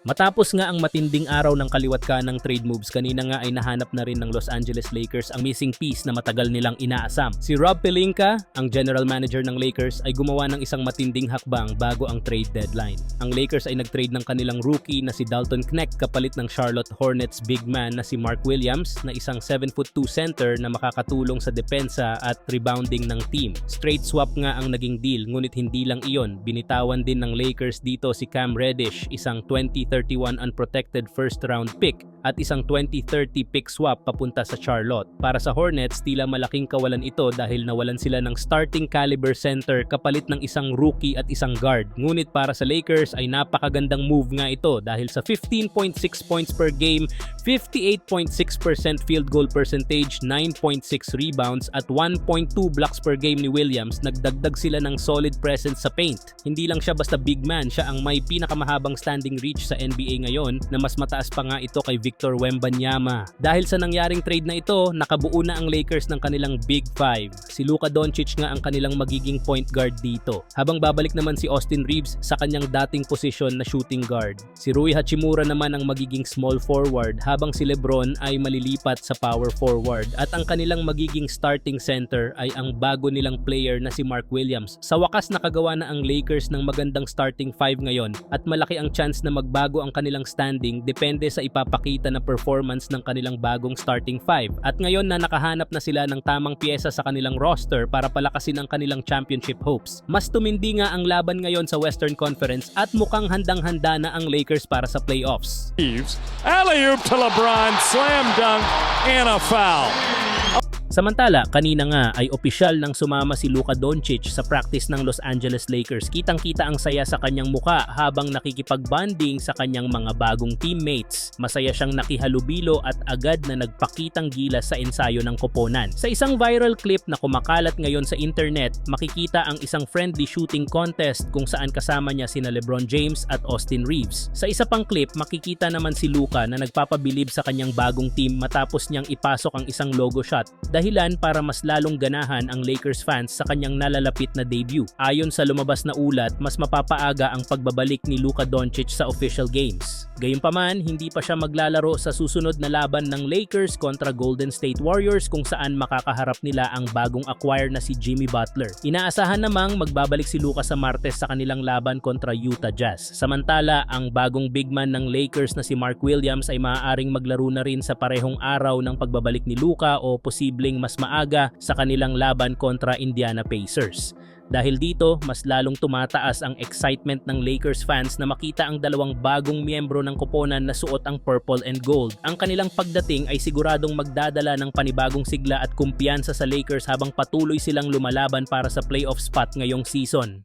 Matapos nga ang matinding araw ng kaliwat ka ng trade moves, kanina nga ay nahanap na rin ng Los Angeles Lakers ang missing piece na matagal nilang inaasam. Si Rob Pelinka, ang general manager ng Lakers, ay gumawa ng isang matinding hakbang bago ang trade deadline. Ang Lakers ay nag-trade ng kanilang rookie na si Dalton Knecht kapalit ng Charlotte Hornets big man na si Mark Williams na isang 7'2 center na makakatulong sa depensa at rebounding ng team. Straight swap nga ang naging deal ngunit hindi lang iyon, binitawan din ng Lakers dito si Cam Reddish, isang 2031 unprotected first round pick at isang 2030 pick swap papunta sa Charlotte. Para sa Hornets, tila malaking kawalan ito dahil nawalan sila ng starting caliber center kapalit ng isang rookie at isang guard. Ngunit para sa Lakers ay napakagandang move nga ito dahil sa 15.6 points per game, 58.6% field goal percentage, 9.6 rebounds at 1.2 blocks per game ni Williams, nagdagdag sila ng solid presence sa paint. Hindi lang siya basta big man, siya ang may pinakamahabang standing reach sa NBA ngayon na mas mataas pa nga ito kay Victor Wembanyama. Dahil sa nangyaring trade na ito, nakabuo na ang Lakers ng kanilang Big Five. Si Luka Doncic nga ang kanilang magiging point guard dito. Habang babalik naman si Austin Reeves sa kanyang dating posisyon na shooting guard. Si Rui Hachimura naman ang magiging small forward habang si Lebron ay malilipat sa power forward. At ang kanilang magiging starting center ay ang bago nilang player na si Mark Williams. Sa wakas nakagawa na ang Lakers ng magandang starting five ngayon at malaki ang chance na magbago ang kanilang standing depende sa ipapakita na performance ng kanilang bagong starting five. At ngayon na nakahanap na sila ng tamang pyesa sa kanilang roster para palakasin ang kanilang championship hopes. Mas tumindi nga ang laban ngayon sa Western Conference at mukhang handang-handa na ang Lakers para sa playoffs. Alley-oop to LeBron, slam dunk, and a foul. Samantala, kanina nga ay opisyal nang sumama si Luka Doncic sa practice ng Los Angeles Lakers. Kitang-kita ang saya sa kanyang muka habang nakikipag-bonding sa kanyang mga bagong teammates. Masaya siyang nakihalubilo at agad na nagpakitang gilas sa ensayo ng koponan. Sa isang viral clip na kumakalat ngayon sa internet, makikita ang isang friendly shooting contest kung saan kasama niya sina LeBron James at Austin Reeves. Sa isa pang clip, makikita naman si Luka na nagpapabilib sa kanyang bagong team matapos niyang ipasok ang isang logo shot dahilan para mas lalong ganahan ang Lakers fans sa kanyang nalalapit na debut. Ayon sa lumabas na ulat, mas mapapaaga ang pagbabalik ni Luka Doncic sa official games. Gayunpaman, hindi pa siya maglalaro sa susunod na laban ng Lakers kontra Golden State Warriors kung saan makakaharap nila ang bagong acquire na si Jimmy Butler. Inaasahan namang magbabalik si Luka sa Martes sa kanilang laban kontra Utah Jazz. Samantala, ang bagong big man ng Lakers na si Mark Williams ay maaaring maglaro na rin sa parehong araw ng pagbabalik ni Luka o posibleng mas maaga sa kanilang laban kontra Indiana Pacers. Dahil dito, mas lalong tumataas ang excitement ng Lakers fans na makita ang dalawang bagong miyembro ng koponan na suot ang purple and gold. Ang kanilang pagdating ay siguradong magdadala ng panibagong sigla at kumpiyansa sa Lakers habang patuloy silang lumalaban para sa playoff spot ngayong season.